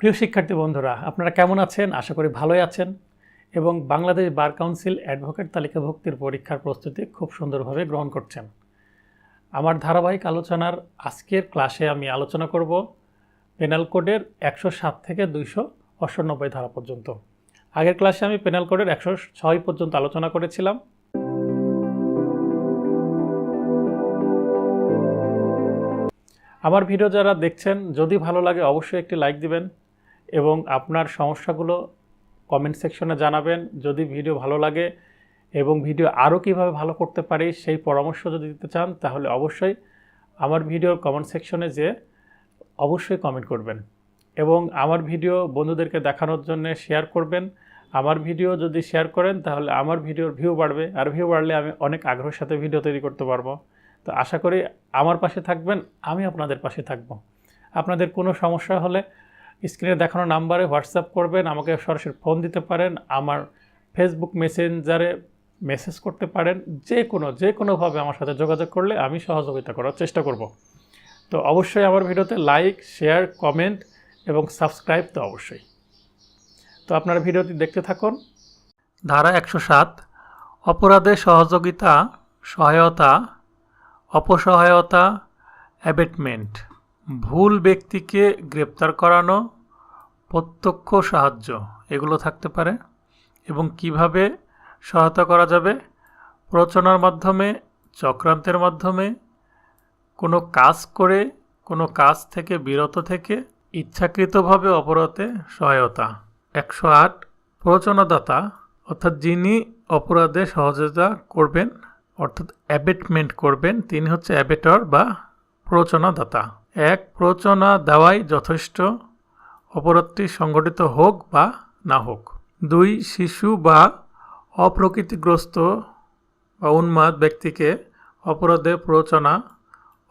প্রিয় শিক্ষার্থী বন্ধুরা, আপনারা কেমন আছেন? আশা করি ভালোই আছেন। এবং বাংলাদেশ বার কাউন্সিল অ্যাডভোকেট তালিকাভুক্তির পরীক্ষার প্রস্তুতি খুব সুন্দরভাবে গ্রহণ করছেন। আমার ধারাবাহিক আলোচনার আজকের ক্লাসে আমি আলোচনা করব পেনাল কোডের একশো সাত থেকে দুইশো অষ্টানব্বই ধারা পর্যন্ত। আগের ক্লাসে আমি পেনাল কোডের একশো ছয় পর্যন্ত আলোচনা করেছিলাম। আমার ভিডিও যারা দেখছেন, যদি ভালো লাগে অবশ্যই একটি লাইক দিবেন। এবং আপনার সমস্যাগুলো কমেন্ট সেকশনে জানাবেন। যদি ভিডিও ভালো লাগে এবং ভিডিও আরও কীভাবে ভালো করতে পারি সেই পরামর্শ যদি দিতে চান, তাহলে অবশ্যই আমার ভিডিওর কমেন্ট সেকশনে যে অবশ্যই কমেন্ট করবেন। এবং আমার ভিডিও বন্ধুদেরকে দেখানোর জন্য শেয়ার করবেন। আমার ভিডিও যদি শেয়ার করেন, তাহলে আমার ভিডিওর ভিউ বাড়বে। আর ভিউ বাড়লে আমি অনেক আগ্রহের সাথে ভিডিও তৈরি করতে পারব। তো আশা করি আমার পাশে থাকবেন, আমি আপনাদের পাশে থাকব। আপনাদের কোনো সমস্যা হলে স্ক্রিনে দেখানো নাম্বারে হোয়াটসঅ্যাপ করবেন, আমাকে সরাসরি ফোন দিতে পারেন, আমার ফেসবুক মেসেঞ্জারে মেসেজ করতে পারেন, যে কোনো, যে কোনোভাবে আমার সাথে যোগাযোগ করলে আমি সহযোগিতা করার চেষ্টা করব। তো অবশ্যই আমার ভিডিওতে লাইক শেয়ার কমেন্ট এবং সাবস্ক্রাইব তো অবশ্যই। তো আপনারা ভিডিওটি দেখতে থাকুন। ধারা একশো সাত, অপরাধে সহযোগিতা, সহায়তা, অপসহায়তা অ্যাবেটমেন্ট ভুল ব্যক্তিকে গ্রেপ্তার করানো প্রত্যক্ষ সাহায্য, এগুলো থাকতে পারে। এবং কীভাবে সহায়তা করা যাবে? প্ররোচনার মাধ্যমে, চক্রান্তের মাধ্যমে, কোনো কাজ করে, কোনো কাজ থেকে বিরত থেকে, ইচ্ছাকৃতভাবে অপরাধে সহায়তা। একশো আট, প্ররোচনাদাতা, অর্থাৎ যিনি অপরাধে সহযোগিতা করবেন, অর্থাৎ অ্যাবেটমেন্ট করবেন, তিনি হচ্ছে অ্যাবেটর বা প্ররোচনাদাতা। এক, প্ররোচনা দেওয়াই যথেষ্ট। অপরাধটি সংগঠিত হোক বা না হোক। দুই, শিশু বা অপ্রকৃতিগ্রস্ত বা উন্মাদ ব্যক্তিকে অপরাধে প্ররোচনা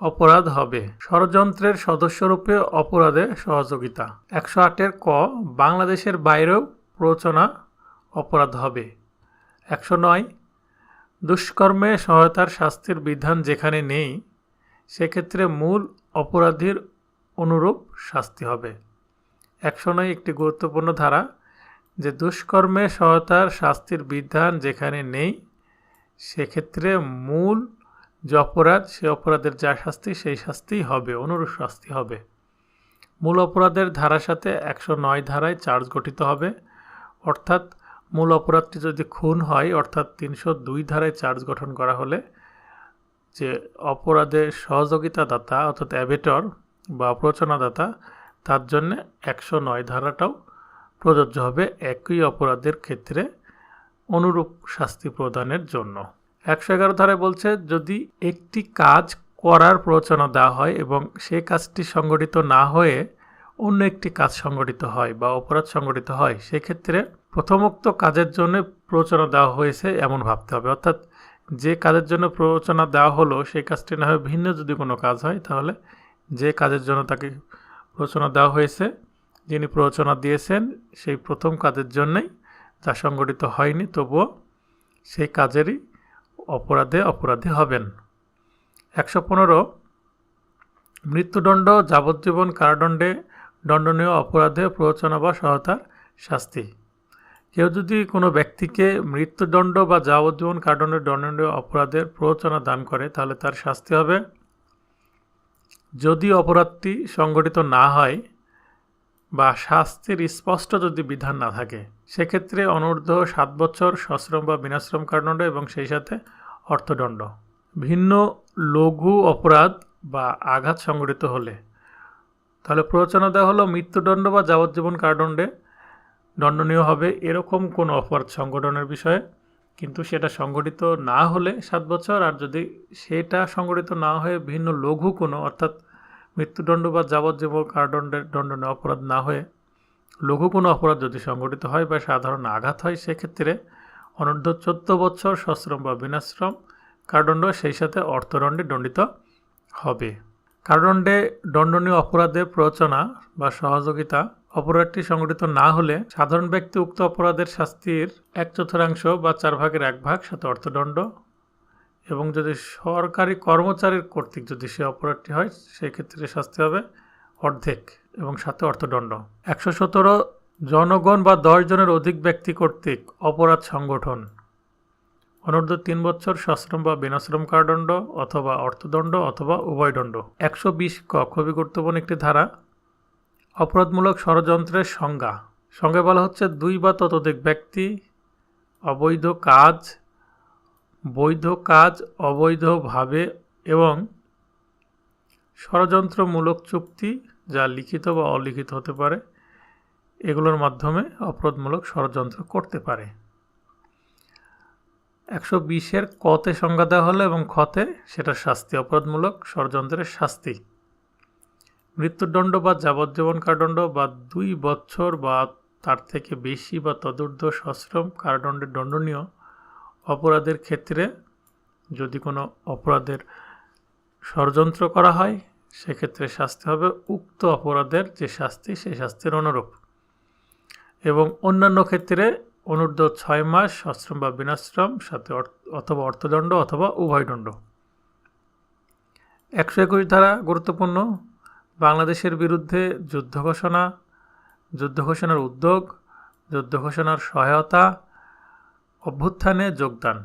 অপরাধ হবে। ষড়যন্ত্রের সদস্যরূপে অপরাধে সহযোগিতা। একশো আটের ক, বাংলাদেশের বাইরেও প্ররোচনা অপরাধ হবে। একশো নয়, দুষ্কর্মে সহায়তার শাস্তির বিধান যেখানে নেই, সেক্ষেত্রে মূল অপরাধীর অনুরূপ শাস্তি হবে। একশো নয় একটি গুরুত্বপূর্ণ ধারা যে দুষ্কর্মে সহায়তার শাস্তির বিধান যেখানে নেই, সেক্ষেত্রে মূল যে অপরাধ সে অপরাধের যা শাস্তি, সেই শাস্তিই হবে, অনুরূপ শাস্তি হবে। মূল অপরাধের ধারার সাথে একশো নয় ধারায় চার্জ গঠিত হবে। অর্থাৎ মূল অপরাধটি যদি খুন হয়, অর্থাৎ তিনশো দুই ধারায় চার্জ গঠন করা হলে যে অপরাধের সহযোগিতাদাতা, অর্থাৎ অ্যাবেটর বা প্রচনাদাতা তার জন্য একশো নয় ধারাটাও প্রযোজ্য হবে একই অপরাধের ক্ষেত্রে অনুরূপ শাস্তি প্রদানের জন্য। একশো এগারো ধারায় বলছে, যদি একটি কাজ করার প্ররোচনা দেওয়া হয় এবং সে কাজটি সংগঠিত না হয়ে অন্য একটি কাজ সংগঠিত হয় বা অপরাধ সংগঠিত হয়, সেক্ষেত্রে প্রথমোক্ত কাজের জন্য প্ররোচনা দেওয়া হয়েছে এমন ভাবতে হবে। অর্থাৎ যে কাজের জন্য প্ররোচনা দেওয়া হলো সেই কাজটি না হয় ভিন্ন যদি কোনো কাজ হয়, তাহলে যে কাজের জন্য তাকে প্ররোচনা দেওয়া হয়েছে। যিনি প্ররোচনা দিয়েছেন, সেই প্রথম কাজের জন্যই যা সংগঠিত হয়নি, তবুও সেই কাজেরই অপরাধে অপরাধী হবেন। একশো পনেরো, মৃত্যুদণ্ড, যাবজ্জীবন কারাদণ্ডে দণ্ডনীয় অপরাধে প্ররোচনা বা সহায়তার শাস্তি। কেউ যদি কোনো ব্যক্তিকে মৃত্যুদণ্ড বা যাবজ্জীবন কারাদণ্ডের দণ্ডনীয় অপরাধের প্ররোচনা দান করে, তাহলে তার শাস্তি হবে যদি অপরাধটি সংগঠিত না হয় বা শাস্তির স্পষ্ট যদি বিধান না থাকে, সেক্ষেত্রে অনূর্ধ্ব সাত বছর সশ্রম বা বিনাশ্রম কারাদণ্ড এবং সেই সাথে অর্থদণ্ড। ভিন্ন লঘু অপরাধ বা আঘাত সংগঠিত হলে, তাহলে প্ররোচনা দেওয়া হলো মৃত্যুদণ্ড বা যাবজ্জীবন কারাদণ্ডে দণ্ডনীয় হবে এরকম কোনো অপরাধ সংগঠনের বিষয়ে কিন্তু সেটা সংগঠিত না হলে সাত বছর, আর যদি সেটা সংগঠিত না হয়ে ভিন্ন লঘু কোনো, অর্থাৎ মৃত্যুদণ্ড বা যাবজ্জীবন কারাদণ্ডের দণ্ডনীয় অপরাধ না হয়ে লঘু কোনো অপরাধ যদি সংগঠিত হয় বা সাধারণ আঘাত হয়, সেক্ষেত্রে অনূর্ধ্ব চোদ্দ বছর সশ্রম বা বিনাশ্রম কারাদণ্ড, সেই সাথে অর্থদণ্ডে দণ্ডিত হবে। কারাদণ্ডে দণ্ডনীয় অপরাধের প্ররোচনা বা সহযোগিতা অপরাধটি সংগঠিত না হলে সাধারণ ব্যক্তি উক্ত অপরাধের শাস্তির এক চতুর্থাংশ বা চার ভাগের এক ভাগ সাথে অর্থদণ্ড। এবং যদি সরকারি কর্মচারীর কর্তৃক যদি সে অপরাধটি হয় সেক্ষেত্রে শাস্তি হবে অর্ধেক এবং সাথে অর্থদণ্ড। একশো সতেরো জনগণ বা দশ জনের অধিক ব্যক্তি কর্তৃক অপরাধ সংগঠন অনূর্ধ্ব তিন বছর সশ্রম বা বিনাশ্রম কারাদণ্ড অথবা অর্থদণ্ড অথবা উভয়দণ্ড একশো বিশ ক, খুবই গুরুত্বপূর্ণ একটি ধারা। অপরাধমূলক ষড়যন্ত্রের সংজ্ঞা। সংজ্ঞায় বলা হচ্ছে দুই বা ততোধিক ব্যক্তি, অবৈধ কাজ, বৈধ কাজ, অবৈধভাবে এবং ষড়যন্ত্রমূলক চুক্তি যা লিখিত বা অলিখিত হতে পারে, এগুলোর মাধ্যমে অপরাধমূলক ষড়যন্ত্র করতে পারে। একশো বিশের কতে সংজ্ঞা দেওয়া হলো এবং খতে সেটা শাস্তি, অপরাধমূলক ষড়যন্ত্রের শাস্তি। মৃত্যুদণ্ড বা যাবজ্জীবন কারাদণ্ড বা দুই বছর বা তার থেকে বেশি বা তদূর্ধ্ব সশ্রম কারাদণ্ডের দণ্ডনীয় অপরাধের ক্ষেত্রে যদি কোনো অপরাধের ষড়যন্ত্র করা হয়, সেক্ষেত্রে শাস্তি হবে উক্ত অপরাধের যে শাস্তি, সেই শাস্তির অনুরূপ। এবং অন্যান্য ক্ষেত্রে অনূর্ধ্ব ছয় মাস সশ্রম বা বিনাশ্রম, সাথে অথবা অর্থদণ্ড অথবা উভয়দণ্ড একশো একুশ ধারা গুরুত্বপূর্ণ। বাংলাদেশের বিরুদ্ধে যুদ্ধ ঘোষণা, যুদ্ধ ঘোষণার উদ্যোগ, যুদ্ধ ঘোষণার সহায়তা, অভ্যুত্থানে যোগদান।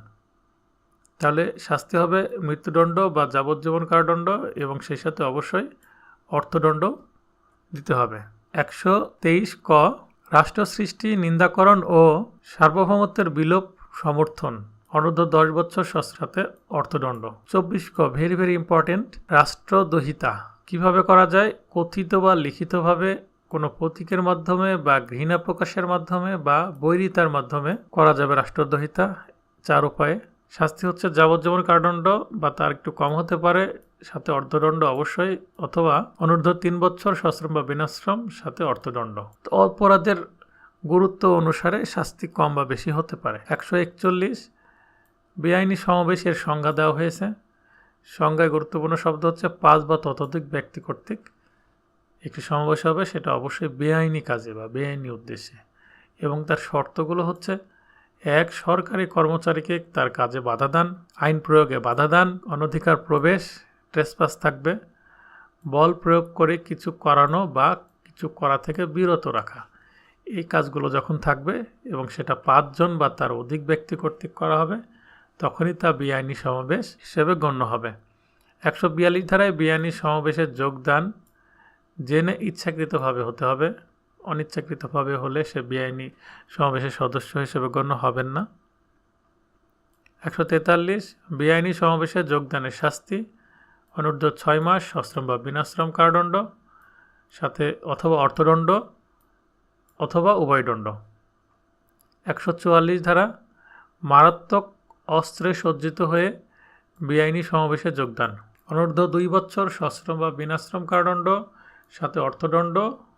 তাহলে শাস্তি হবে মৃত্যুদণ্ড বা যাবজ্জীবন কারাদণ্ড এবং সেই সাথে অবশ্যই অর্থদণ্ড দিতে হবে। একশো তেইশ ক রাষ্ট্র সৃষ্টি নিন্দাকরণ ও সার্বভৌমত্বের বিলোপ সমর্থন, অনূর্ধ্ব দশ বছর সাথে অর্থদণ্ড। চব্বিশ ক, ভেরি ভেরি ইম্পর্টেন্ট, রাষ্ট্রদহিতা। কীভাবে করা যায়? কথিত বা লিখিতভাবে কোনো প্রতীকের মাধ্যমে বা ঘৃণা প্রকাশের মাধ্যমে বা বৈরিতার মাধ্যমে করা যাবে রাষ্ট্রদ্রোহিতা চার উপায়ে, শাস্তি হচ্ছে যাবজ্জীবন কারাদণ্ড বা তার একটু কম হতে পারে সাথে অর্থদণ্ড অবশ্যই, অথবা অনূর্ধ্ব তিন বছর সশ্রম বা বিনাশ্রম, সাথে অর্থদণ্ড। অপরাধের গুরুত্ব অনুসারে শাস্তি কম বা বেশি হতে পারে। একশো একচল্লিশ, বেআইনি সমাবেশের সংজ্ঞা দেওয়া হয়েছে। সংজ্ঞায় গুরুত্বপূর্ণ শব্দ হচ্ছে পাঁচ বা ততোধিক ব্যক্তি কর্তৃক। একটি সমাবেশ হবে, সেটা অবশ্যই বেআইনি কাজে বা বেআইনি উদ্দেশ্যে। এবং তার শর্তগুলো হচ্ছে, এক, সরকারি কর্মচারীকে তার কাজে বাধা দান, আইন প্রয়োগে বাধা দান, অনধিকার প্রবেশ ট্রেসপাস থাকবে। বল প্রয়োগ করে কিছু করানো বা কিছু করা থেকে বিরত রাখা। এই কাজগুলো যখন থাকবে এবং সেটা পাঁচজন বা তার অধিক ব্যক্তি কর্তৃক করা হবে, তখনই তা বেআইনি সমাবেশ হিসেবে গণ্য হবে। একশো বিয়াল্লিশ ধারায় বেআইনি সমাবেশে যোগদান জেনে ইচ্ছাকৃতভাবে হতে হবে। অনিচ্ছাকৃতভাবে হলে সে বেআইনি সমাবেশের সদস্য হিসেবে গণ্য হবেন না। একশো তেতাল্লিশ, বেআইনি সমাবেশে যোগদানের শাস্তি অনূর্ধ্ব ছয় মাস সশ্রম বা বিনাশ্রম কারাদণ্ড, সাথে অথবা অর্থদণ্ড অথবা উভয়দণ্ড একশো চুয়াল্লিশ ধারা, মারাত্মক অস্ত্রে সজ্জিত হয়ে বেআইনি সমাবেশে যোগদান। অনূর্ধ্ব দুই বছর সশ্রম বা বিনাশ্রম কারাদণ্ড, সাথে অর্থদণ্ড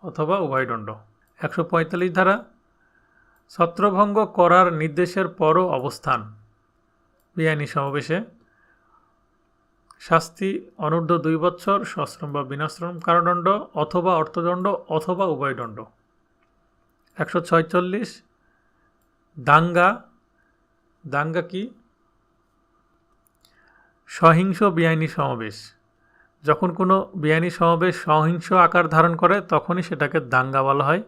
অথবা উভয়দণ্ড একশো পঁয়তাল্লিশ ধারা, ছত্রভঙ্গ করার নির্দেশের পরও অবস্থান। বেআইনি সমাবেশে শাস্তি, অনূর্ধ্ব দুই বছর সশ্রম বা বিনাশ্রম কারাদণ্ড অথবা অর্থদণ্ড অথবা উভয়দণ্ড একশো ছয়চল্লিশ, দাঙ্গা দাঙ্গা কি? সহিংস বেআইনি সমাবেশ। যখন কোনো বেআইনি সমাবেশ সহিংস আকার ধারণ করে, তখনই সেটাকে দাঙ্গা বলা হয়।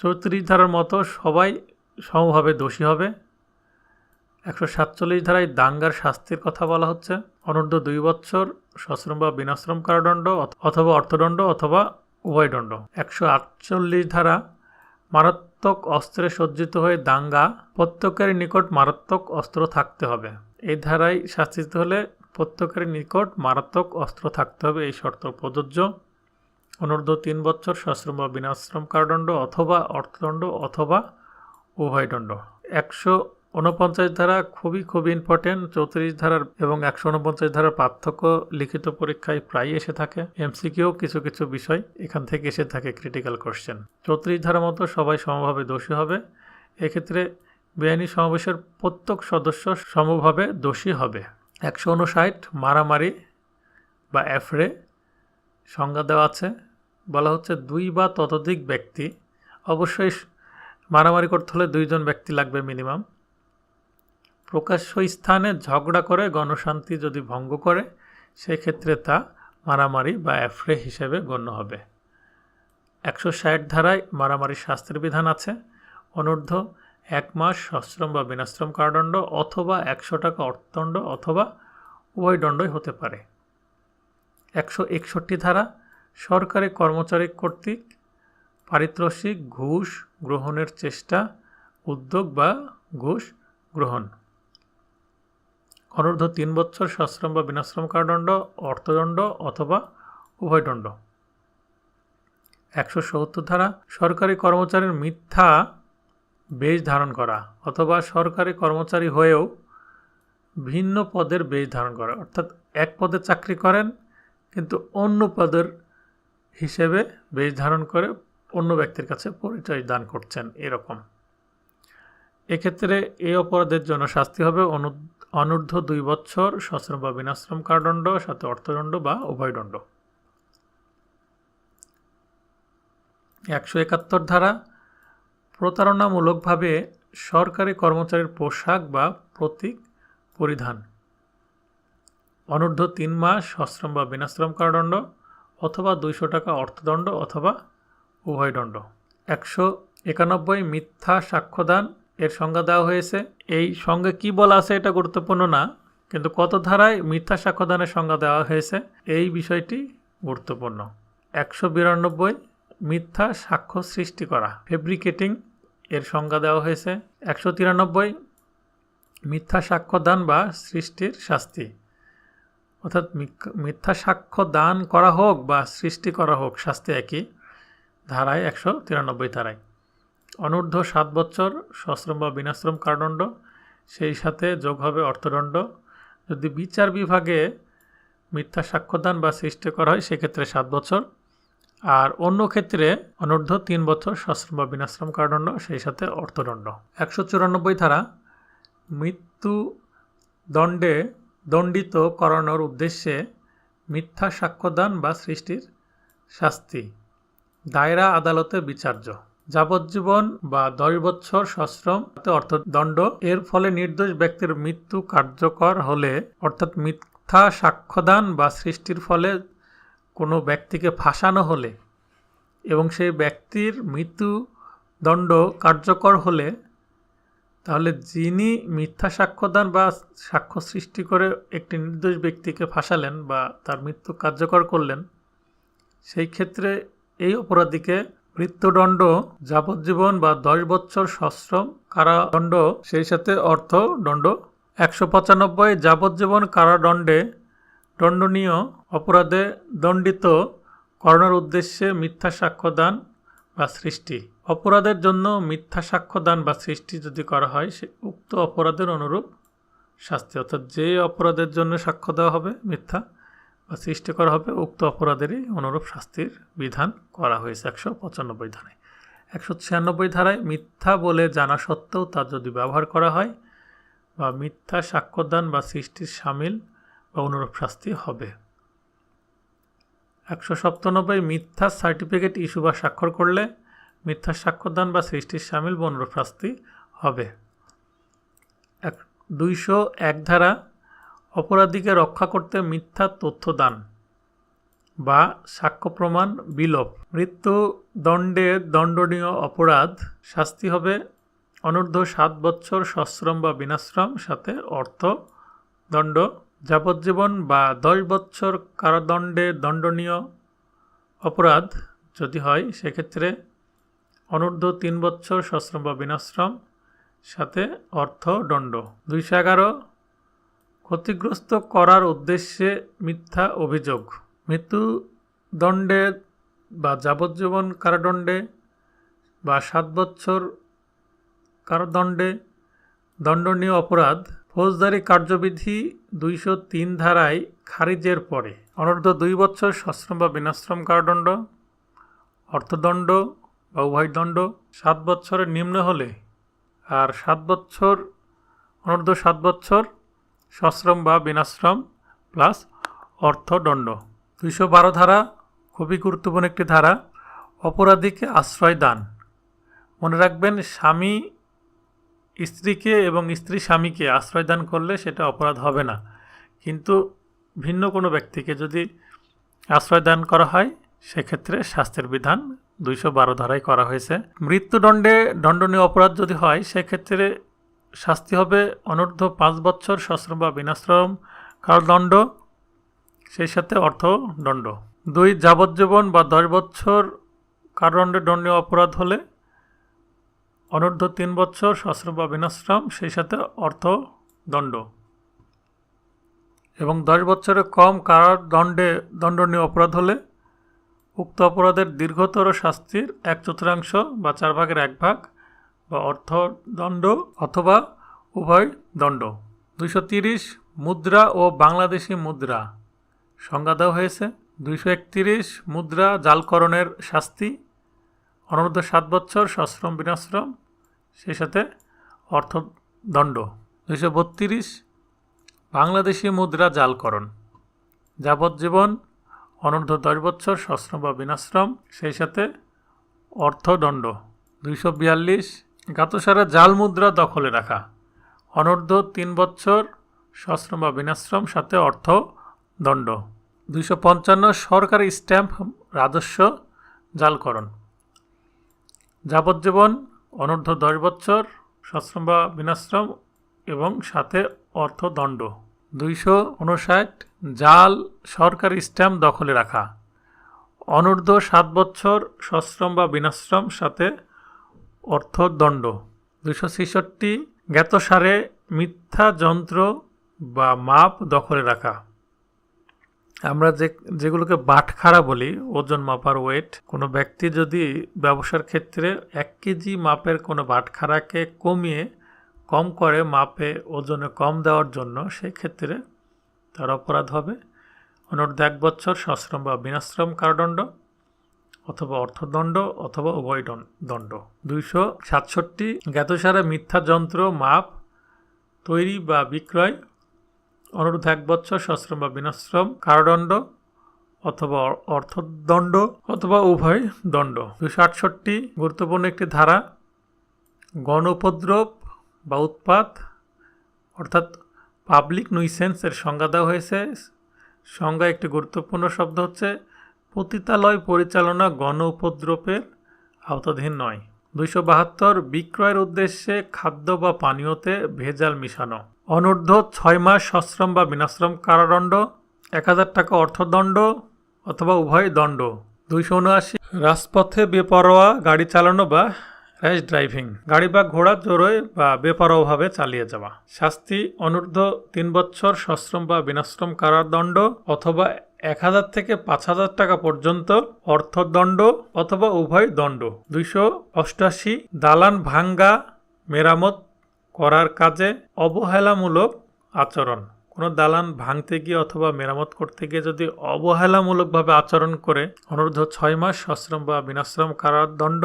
চৌত্রিশ ধারার মতো সবাই সমভাবে দোষী হবে। একশো সাতচল্লিশ ধারায় দাঙ্গার শাস্তির কথা বলা হচ্ছে। অনূর্ধ্ব দুই বছর সশ্রম বা বিনাশ্রম কারাদণ্ড অথবা অর্থদণ্ড অথবা উভয়দণ্ড একশো আটচল্লিশ ধারা মারাত্মক অস্ত্রে সজ্জিত হয়ে দাঙ্গা প্রত্যেকের নিকট মারাত্মক অস্ত্র থাকতে হবে। এই ধারায় শাস্তিতে হলে প্রত্যেকের নিকট মারাত্মক অস্ত্র থাকতে হবে এই শর্ত প্রযোজ্য। অনূর্ধ্ব তিন বছর সশ্রম বা বিনাশ্রম কারাদণ্ড অথবা অর্থদণ্ড অথবা উভয়দণ্ড একশো উনপঞ্চাশ ধারা খুবই খুবই ইম্পর্টেন্ট চৌত্রিশ ধারার এবং একশো উনপঞ্চাশ ধারার পার্থক্য লিখিত পরীক্ষায় প্রায় এসে থাকে। এমসিকিউ কিছু কিছু বিষয় এখান থেকে এসে থাকে ক্রিটিক্যাল কোশ্চেন চৌত্রিশ ধারার মতো সবাই সমভাবে দোষী হবে। এক্ষেত্রে বেআইনি সমাবেশের প্রত্যেক সদস্য সমভাবে দোষী হবে। একশো উনষাট মারামারি বা অ্যাফরে সংজ্ঞা দেওয়া আছে। বলা হচ্ছে দুই বা ততোধিক ব্যক্তি। অবশ্যই মারামারি করতে হলে দুইজন ব্যক্তি লাগবে মিনিমাম প্রকাশ্য স্থানে ঝগড়া করে গণশান্তি যদি ভঙ্গ করে, সেক্ষেত্রে তা মারামারি বা অ্যাফ্রে হিসেবে গণ্য হবে। একশো ষাট ধারায় মারামারি শাস্তির বিধান আছে। অনূর্ধ্ব এক মাস সশ্রম বা বিনাশ্রম কারাদণ্ড অথবা একশো টাকা অর্থদণ্ড অথবা উভয় দণ্ডই হতে পারে। একশো একষট্টি ধারা, সরকারি কর্মচারী কর্তৃক পারিতোষিক ঘুষ গ্রহণের চেষ্টা, উদ্যোগ বা ঘুষ গ্রহণ। অনূর্ধ্ব তিন বছর সশ্রম বা বিনাশ্রম কারাদণ্ড, অর্থদণ্ড অথবা উভয়দণ্ড। একশো সত্তর ধারা, সরকারি কর্মচারীর মিথ্যা বেশ ধারণ করা অথবা সরকারি কর্মচারী হয়েও ভিন্ন পদের বেশ ধারণ করা। অর্থাৎ এক পদে চাকরি করেন, কিন্তু অন্য পদের হিসেবে বেশ ধারণ করে অন্য ব্যক্তির কাছে পরিচয় দান করছেন, এরকম। এক্ষেত্রে এই অপরাধের জন্য শাস্তি হবে অনু অনূর্ধ্ব দুই বছর সশ্রম বা বিনাশ্রম কারাদণ্ড, সাথে অর্থদণ্ড বা উভয়দণ্ড। একশো একাত্তর ধারা, প্রতারণামূলকভাবে সরকারি কর্মচারীর পোশাক বা প্রতীক পরিধান। অনূর্ধ্ব তিন মাস সশ্রম বা বিনাশ্রম কারাদণ্ড, অথবা দুইশো টাকা অর্থদণ্ড অথবা উভয়দণ্ড। একশো একানব্বই মিথ্যা সাক্ষ্যদান এর সংজ্ঞা দেওয়া হয়েছে। এই সঙ্গে কি বলা আছে এটা গুরুত্বপূর্ণ না, কিন্তু কত ধারায় মিথ্যা সাক্ষ্যদানের সংজ্ঞা দেওয়া হয়েছে এই বিষয়টি গুরুত্বপূর্ণ। একশো বিরানব্বই মিথ্যা সাক্ষ্য সৃষ্টি করা, ফেব্রিকেটিং এর সংজ্ঞা দেওয়া হয়েছে। একশো তিরানব্বই মিথ্যা সাক্ষ্যদান বা সৃষ্টির শাস্তি, অর্থাৎ মিথ্যা সাক্ষ্য দান করা হোক বা সৃষ্টি করা হোক, শাস্তি একই, ধারায় একশো তিরানব্বই ধারায়। অনূর্ধ্ব সাত বছর, সশ্রম বা বিনাশ্রম কারাদণ্ড, সেই সাথে যোগ হবে অর্থদণ্ড। যদি বিচার বিভাগে মিথ্যা সাক্ষ্যদান বা সৃষ্টি করা হয়, সেক্ষেত্রে সাত বছর। আর অন্য ক্ষেত্রে অনূর্ধ্ব তিন বছর, সশ্রম বা বিনাশ্রম কারাদণ্ড, সেই সাথে অর্থদণ্ড। একশো চুরানব্বই ধারা, মৃত্যু দণ্ডে দণ্ডিত করানোর উদ্দেশ্যে মিথ্যা সাক্ষ্যদান বা সৃষ্টির শাস্তি। দায়রা আদালতে বিচার্য। যাবজ্জীবন বা দশ বছর সশ্রম অর্থদণ্ড। এর ফলে নির্দোষ ব্যক্তির মৃত্যু কার্যকর হলে, অর্থাৎ মিথ্যা সাক্ষ্যদান বা সৃষ্টির ফলে কোনো ব্যক্তিকে ফাঁসানো হলে এবং সেই ব্যক্তির মৃত্যু দণ্ড কার্যকর হলে, তাহলে যিনি মিথ্যা সাক্ষ্যদান বা সাক্ষ্য সৃষ্টি করে একটি নির্দোষ ব্যক্তিকে ফাঁসালেন বা তার মৃত্যু কার্যকর করলেন, সেই ক্ষেত্রে এই অপরাধীকে মৃত্যুদণ্ড, যাবজ্জীবন বা দশ বছর সশ্রম কারাদণ্ড, সেই সাথে অর্থদণ্ড একশো পঁচানব্বই যাবজ্জীবন কারাদণ্ডে দণ্ডনীয় অপরাধে দণ্ডিত করানোর উদ্দেশ্যে মিথ্যা সাক্ষ্যদান বা সৃষ্টি। অপরাধের জন্য মিথ্যা সাক্ষ্যদান বা সৃষ্টি যদি করা হয়, সে উক্ত অপরাধের অনুরূপ শাস্তি। অর্থাৎ যে অপরাধের জন্য সাক্ষ্য দেওয়া হবে মিথ্যা বা সৃষ্টি করা হবে উক্ত অপরাধেরই অনুরূপ শাস্তির বিধান করা হয়েছে একশো পঁচানব্বই ধারায়। একশো ছিয়ানব্বই ধারায় মিথ্যা বলে জানা সত্ত্বেও তা যদি ব্যবহার করা হয় বা মিথ্যা সাক্ষ্যদান বা সৃষ্টির সামিল বা অনুরূপ শাস্তি হবে। একশো সপ্তানব্বই মিথ্যা সার্টিফিকেট ইস্যু বা স্বাক্ষর করলে মিথ্যা সাক্ষ্যদান বা সৃষ্টির সামিল বা অনুরূপ শাস্তি হবে। এক দুইশো এক ধারা অপরাধীকে রক্ষা করতে মিথ্যা তথ্য দান বা সাক্ষ্য প্রমাণ বিলোপ। মৃত্যু দণ্ডে দণ্ডনীয় অপরাধ, শাস্তি হবে অনূর্ধ্ব সাত বছর সশ্রম বা বিনাশ্রম, সাথে অর্থ, দণ্ড, যাবজ্জীবন বা দশ বছর কারাদণ্ডে দণ্ডনীয় অপরাধ যদি হয়, সেক্ষেত্রে অনূর্ধ্ব তিন বছর সশ্রম বা বিনাশ্রম, সাথে অর্থ, দণ্ড। দুইশো এগারো ক্ষতিগ্রস্ত করার উদ্দেশ্যে মিথ্যা অভিযোগ। মৃত্যুদণ্ডে বা যাবজ্জীবন কারাদণ্ডে বা সাত বছর কারাদণ্ডে দণ্ডনীয় অপরাধ। ফৌজদারি কার্যবিধি দুইশো তিন ধারায় খারিজের পরে। অনূর্ধ্ব দুই বছর সশ্রম বা বিনাশ্রম কারাদণ্ড, অর্থদণ্ড বা উভয়দণ্ড সাত বছরের নিম্ন হলে আর সাত বছর, অনূর্ধ্ব সাত বছর সশ্রম বা বিনাশ্রম প্লাস অর্থদণ্ড। দুইশো বারো ধারা খুবই গুরুত্বপূর্ণ একটি ধারা, অপরাধীকে আশ্রয় দান। মনে রাখবেন, স্বামী স্ত্রীকে এবং স্ত্রী স্বামীকে আশ্রয় দান করলে সেটা অপরাধ হবে না। কিন্তু ভিন্ন কোনো ব্যক্তিকে যদি আশ্রয় দান করা হয়, সেক্ষেত্রে শাস্তির বিধান দুইশো বারো ধারায় করা হয়েছে। মৃত্যুদণ্ডে দণ্ডনীয় অপরাধ যদি হয়, সেক্ষেত্রে শাস্তি হবে অনূর্ধ্ব পাঁচ বছর সশ্রম বা বিনাশ্রম কারাদণ্ড সেই সাথে অর্থদণ্ড দুই, যাবজ্জীবন বা দশ বছর কারাদণ্ডে দণ্ডনীয় অপরাধ হলে অনূর্ধ্ব তিন বছর সশ্রম বা বিনাশ্রম, সেই সাথে অর্থদণ্ড এবং দশ বছরের কম কারাদণ্ডে দণ্ডনীয় অপরাধ হলে উক্ত অপরাধের দীর্ঘতর শাস্তির এক চতুর্থাংশ বা চার ভাগের এক ভাগ বা অর্থদণ্ড অথবা উভয় দণ্ড। দুইশো তিরিশ মুদ্রা ও বাংলাদেশি মুদ্রা। সংজ্ঞা দেওয়া হয়েছে। দুইশো একত্রিশ মুদ্রা জালকরণের শাস্তি। অনূর্ধ্ব সাত বছর সশ্রম বিনাশ্রম, সেই সাথে অর্থদণ্ড। দুইশো বত্রিশ বাংলাদেশি মুদ্রা জালকরণ। যাবজ্জীবন অনূর্ধ্ব দশ বছর সশ্রম বা বিনাশ্রম, সেই সাথে অর্থদণ্ড। দুইশো বিয়াল্লিশ গাতসারা জাল মুদ্রা দখলে রাখা। অনূর্ধ্ব তিন বছর সশ্রম বা বিনাশ্রম, সাথে অর্থ দণ্ড। দুইশো পঞ্চান্ন সরকারি স্ট্যাম্প রাজস্ব জালকরণ। যাবজ্জীবন অনূর্ধ্ব দশ বছর সশ্রম বা বিনাশ্রম এবং সাথে অর্থদণ্ড দুইশো উনষাট জাল সরকারি স্ট্যাম্প দখলে রাখা। অনূর্ধ্ব সাত বছর সশ্রম বা বিনাশ্রম, সাথে অর্থদণ্ড। দুশো ছেষট্টি জ্ঞাতসারে মিথ্যা যন্ত্র বা মাপ দখলে রাখা। আমরা যে, যেগুলোকে বাটখারা বলি, ওজন মাপার ওয়েট, কোনো ব্যক্তি যদি ব্যবসার ক্ষেত্রে এক কেজি মাপের কোনো বাটখারাকে কমিয়ে কম করে মাপে ওজনে কম দেওয়ার জন্য, সেক্ষেত্রে তার অপরাধ হবে। অনূর্ধ্ব এক বছর সশ্রম বা বিনাশ্রম কারাদণ্ড। অথবা অর্থদণ্ড অথবা উভয় দণ্ড। দুইশো সাতষট্টি জ্ঞাতসারে মিথ্যা যন্ত্র মাপ তৈরি বা বিক্রয়, অনুরোধ এক বছর সশ্রম বা বিনাশ্রম, কারাদণ্ড অথবা অর্থদণ্ড অথবা উভয় দণ্ড। দুশো আটষট্টি গুরুত্বপূর্ণ একটি ধারা গণ উপদ্রব বা উৎপাত, অর্থাৎ পাবলিক নুইসেন্সের সংজ্ঞা দেওয়া হয়েছে। সংজ্ঞা একটি গুরুত্বপূর্ণ শব্দ হচ্ছে পতিতালয় পরিচালনা গণ উপদ্রবের আওতাধীন নয়। দুইশো বাহাত্তর বিক্রয়ের উদ্দেশ্যে খাদ্য বা পানীয়তে ভেজাল মিশানো। অনূর্ধ্ব ছয় মাস সশ্রম বা বিনাশ্রম কারাদণ্ড, এক হাজার টাকা অর্থদণ্ড অথবা উভয় দণ্ড। দুইশো উনআশি রাজপথে বেপরোয়া গাড়ি চালানো বা র্যাশ ড্রাইভিং। গাড়ি বা ঘোড়া জোরে বা বেপরোয়াভাবে চালিয়ে যাওয়া। শাস্তি, অনূর্ধ্ব তিন বছর সশ্রম বা বিনাশ্রম কারাদণ্ড অথবা এক হাজার থেকে পাঁচ হাজার টাকা পর্যন্ত অর্থদণ্ড অথবা উভয় দণ্ড। দুইশো অষ্টাশি দালান ভাঙ্গা মেরামত করার কাজে অবহেলামূলক আচরণ। কোনো দালান ভাঙতে গিয়ে অথবা মেরামত করতে গিয়ে যদি অবহেলামূলকভাবে আচরণ করে অনুরোধ ছয় মাস সশ্রম বা বিনাশ্রম কারাদণ্ড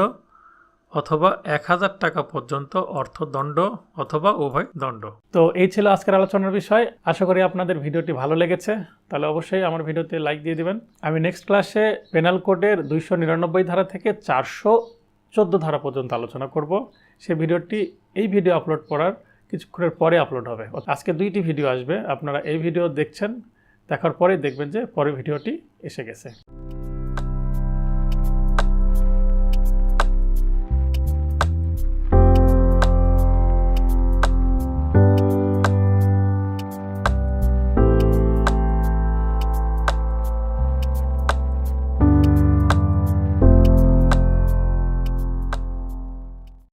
অথবা এক হাজার টাকা পর্যন্ত অর্থদণ্ড অথবা উভয় দণ্ড। তো এই ছিল আজকের আলোচনার বিষয়। আশা করি আপনাদের ভিডিওটি ভালো লেগেছে। তাহলে অবশ্যই আমার ভিডিওতে লাইক দিয়ে দিবেন। আমি নেক্সট ক্লাসে পেনাল কোডের দুইশো নিরানব্বই ধারা থেকে চারশো চোদ্দ ধারা পর্যন্ত আলোচনা করব। সেই ভিডিওটি, এই ভিডিও আপলোড করার কিছুক্ষণের পরে আপলোড হবে। আজকে দুইটি ভিডিও আসবে। আপনারা এই ভিডিও দেখছেন, দেখার পরে দেখবেন যে পরে ভিডিওটি এসে গেছে।